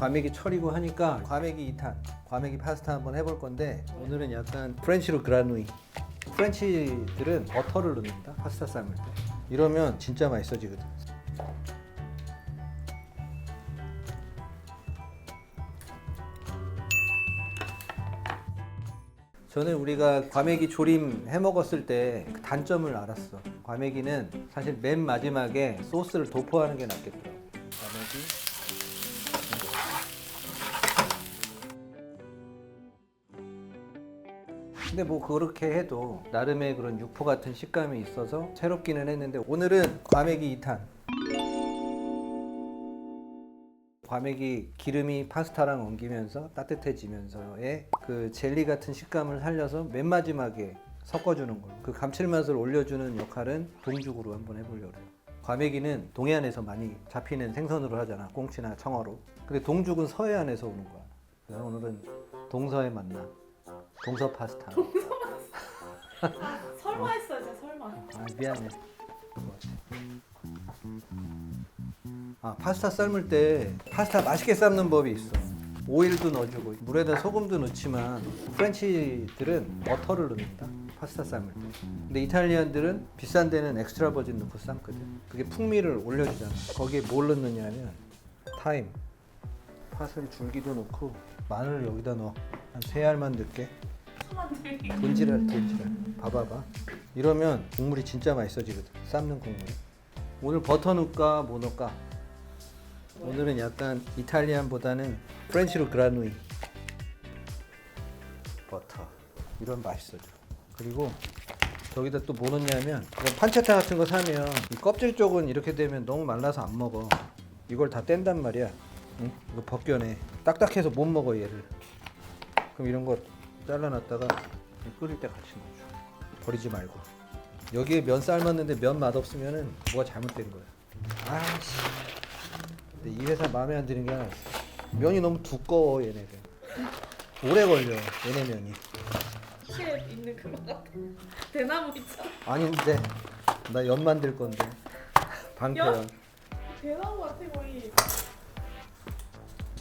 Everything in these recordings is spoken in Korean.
과메기 철이고 하니까 과메기 2탄, 과메기 파스타 한번 해볼 건데 오늘은 약간 프렌치로 그라누이. 프렌치들은 버터를 넣는다 파스타 삶을 때. 이러면 진짜 맛있어지거든. 저는 우리가 과메기 조림 해 먹었을 때 그 단점을 알았어. 과메기는 사실 맨 마지막에 소스를 도포하는 게 낫겠더라고. 근데 뭐 그렇게 해도 나름의 그런 육포 같은 식감이 있어서 새롭기는 했는데 오늘은 과메기 2탄. 과메기 기름이 파스타랑 엉기면서 따뜻해지면서의 그 젤리 같은 식감을 살려서 맨 마지막에 섞어주는 거. 그 감칠맛을 올려주는 역할은 동죽으로 한번 해보려고 해요. 과메기는 동해안에서 많이 잡히는 생선으로 하잖아. 꽁치나 청어로. 근데 동죽은 서해안에서 오는 거야. 그래서 오늘은 동서의 만남. 동서 파스타. 설마 했어요, 진짜 설마. 아 미안해. 아 파스타 삶을 때 파스타 맛있게 삶는 법이 있어. 오일도 넣어주고 물에다 소금도 넣지만 프렌치들은 버터를 넣는다. 파스타 삶을 때. 근데 이탈리안들은 비싼 데는 엑스트라 버진 넣고 삶거든. 그게 풍미를 올려주잖아. 거기에 뭘 넣느냐면 타임, 파슬리 줄기도 넣고 마늘을 여기다 넣어. 한 세 알만 넣게. 돈지랄 돈지랄 봐봐봐. 이러면 국물이 진짜 맛있어지거든. 삶는 국물 오늘 버터 넣을까 뭐 넣을까? 오늘은 약간 이탈리안보다는 프렌치로 그라누이. 버터. 이런 맛있어져. 그리고 저기다 또 뭐 넣냐면 판체타 같은 거 사면 이 껍질 쪽은 이렇게 되면 너무 말라서 안 먹어. 이걸 다 뗀단 말이야 응? 이거 벗겨내 딱딱해서 못 먹어 얘를 그럼 이런 거 잘라놨다가 끓일 때 같이 넣어줘. 버리지 말고. 여기에 면 삶았는데 면 맛없으면은 뭐가 잘못된 거야. 아씨. 근데 이 회사 마음에 안 드는 게 하나 있어. 면이 너무 두꺼워 얘네들. 오래 걸려 얘네 면이. 시에 있는 그거 같아. 대나무 있잖아. 아닌데 나 연 만들 건데. 방패연. 대나무 같아 거의.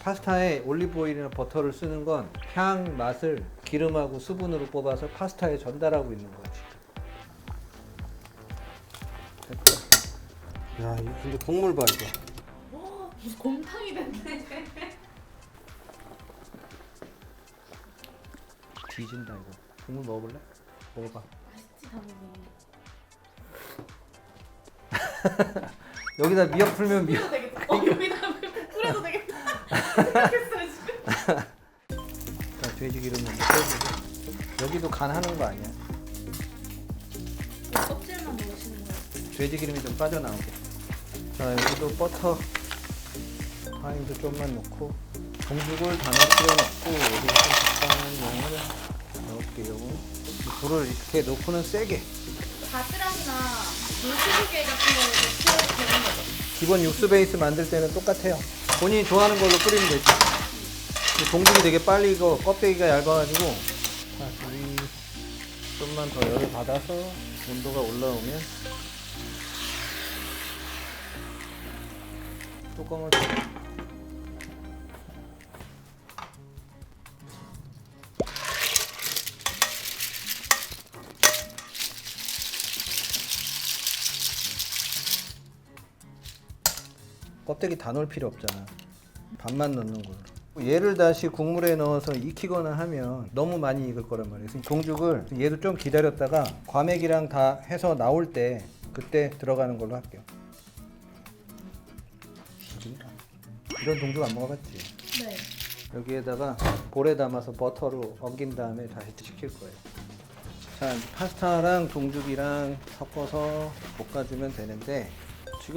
파스타에 올리브 오일이나 버터를 쓰는 건 향, 맛을 기름하고 수분으로 뽑아서 파스타에 전달하고 있는 거지. 됐다. 야, 이거 근데 국물 봐 이거. 와 무슨 곰탕이 됐네. 뒤진다 이거. 국물 먹어볼래? 먹어봐. 맛있지 당연히. 여기다 미역 풀면 미역. 되겠다. 어 여기 자, 돼지 기름 먼저 빼주고. 여기도 간하는 거 아니야? 껍질만 넣으시는 거예요. 돼지 기름이 좀 빠져나오게. 자, 여기도 버터. 파인도 좀만 넣고. 동죽을 다 필요는 없고, 여기 좀 적당한 양을 넣을게요. 이 불을 이렇게 넣고는 세게. 바지락이나 물수지개 같은 거를 넣어도 되는 거죠? 기본 육수 베이스 만들 때는 똑같아요. 본인이 좋아하는 걸로 끓이면 되지. 이 동죽이 되게 빨리 익어. 껍데기가 얇아가지고. 자, 우리 좀만 더 열을 받아서 온도가 올라오면 뚜껑을 껍데기 다 넣을 필요 없잖아. 반만 넣는 걸로. 얘를 다시 국물에 넣어서 익히거나 하면 너무 많이 익을 거란 말이에요. 그래서 동죽을 얘도 좀 기다렸다가 과메기랑 다 해서 나올 때 그때 들어가는 걸로 할게요. 이런 동죽 안 먹어봤지? 네. 여기에다가 볼에 담아서 버터로 엉긴 다음에 다시 식힐 거예요. 자, 파스타랑 동죽이랑 섞어서 볶아주면 되는데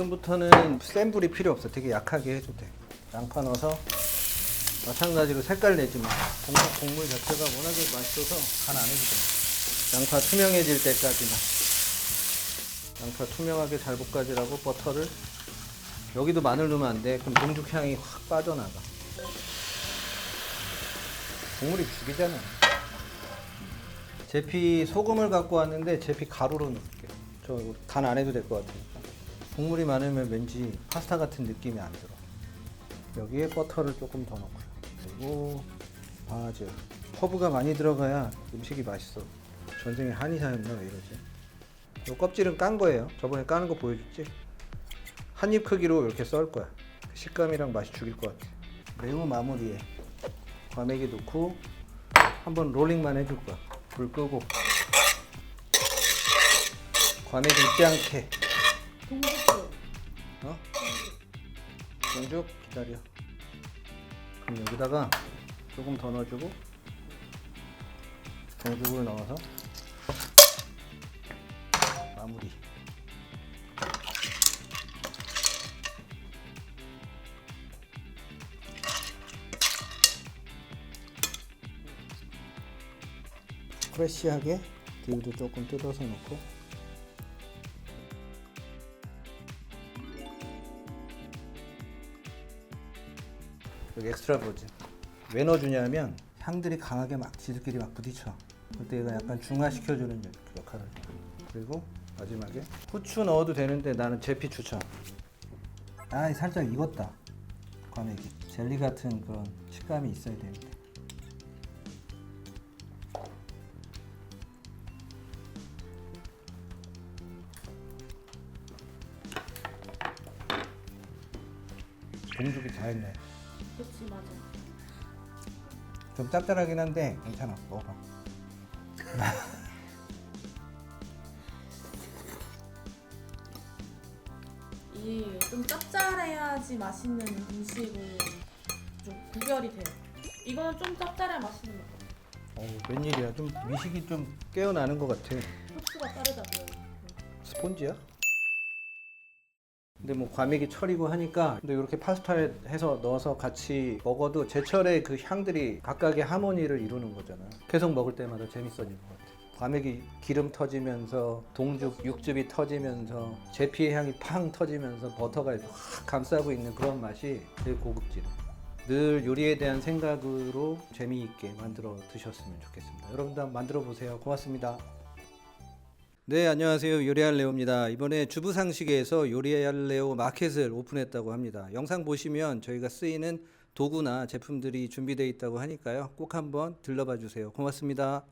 지금부터는 센 불이 필요 없어. 되게 약하게 해도 돼. 양파 넣어서 마찬가지로 색깔 내지 마. 국물, 자체가 워낙에 맛있어서 간 안 해도 돼. 양파 투명해질 때까지만. 양파 투명하게 잘 볶아지라고 버터를 여기도 마늘 넣으면 안 돼. 그럼 동죽 향이 확 빠져나가. 국물이 죽이잖아. 제피 소금을 갖고 왔는데 제피 가루로 넣을게요. 저 간 안 해도 될 것 같으니까. 국물이 많으면 왠지 파스타 같은 느낌이 안 들어. 여기에 버터를 조금 더 넣고요. 그리고 바질. 허브가 많이 들어가야 음식이 맛있어. 전생에 한의사였나 왜 이러지? 요 껍질은 깐 거예요. 저번에 까는 거 보여줬지? 한 입 크기로 이렇게 썰 거야. 식감이랑 맛이 죽일 것 같아. 매우 마무리에 과메기 넣고 한번 롤링만 해줄 거야. 불 끄고 과메기 익지 않게 어? 동죽 기다려. 그럼 여기다가 조금 더 넣어주고 동죽을 넣어서 마무리. 프레시하게 딜도 조금 뜯어서 넣고 여기 엑스트라 버진 왜 넣어주냐면 향들이 강하게 막 지들끼리 막 부딪혀. 그때 얘가 약간 중화시켜주는 역- 역할을 해. 그리고 마지막에 후추 넣어도 되는데 나는 제피 추천. 아 살짝 익었다. 과메기 젤리 같은 그런 식감이 있어야 되는데. 동죽이 다 했네. 그치 맞아 좀 짭짤하긴 한데 괜찮아 먹어봐 이 좀 짭짤해야지 맛있는 음식은 좀 구별이 돼요. 이거는 좀 짭짤해야 맛있는 것 같아요. 어우 웬일이야. 좀 미식이 좀 깨어나는 것 같아. 후추가 빠르다고요. 스폰지야? 근데 뭐 과메기 철이고 하니까 근데 이렇게 파스타에 해서 넣어서 같이 먹어도 제철의 그 향들이 각각의 하모니를 이루는 거잖아. 계속 먹을 때마다 재밌어지는 것 같아. 과메기 기름 터지면서 동죽 육즙이 터지면서 제피의 향이 팡 터지면서 버터가 확 감싸고 있는 그런 맛이 되게 고급지네. 늘 요리에 대한 생각으로 재미있게 만들어 드셨으면 좋겠습니다. 여러분도 한번 만들어 보세요. 고맙습니다 네, 안녕하세요. 요리할 레오입니다. 이번에 주부 상식에서 요리할 레오 마켓을 오픈했다고 합니다. 영상 보시면 저희가 쓰이는 도구나 제품들이 준비되어 있다고 하니까요. 꼭 한번 들러봐 주세요. 고맙습니다.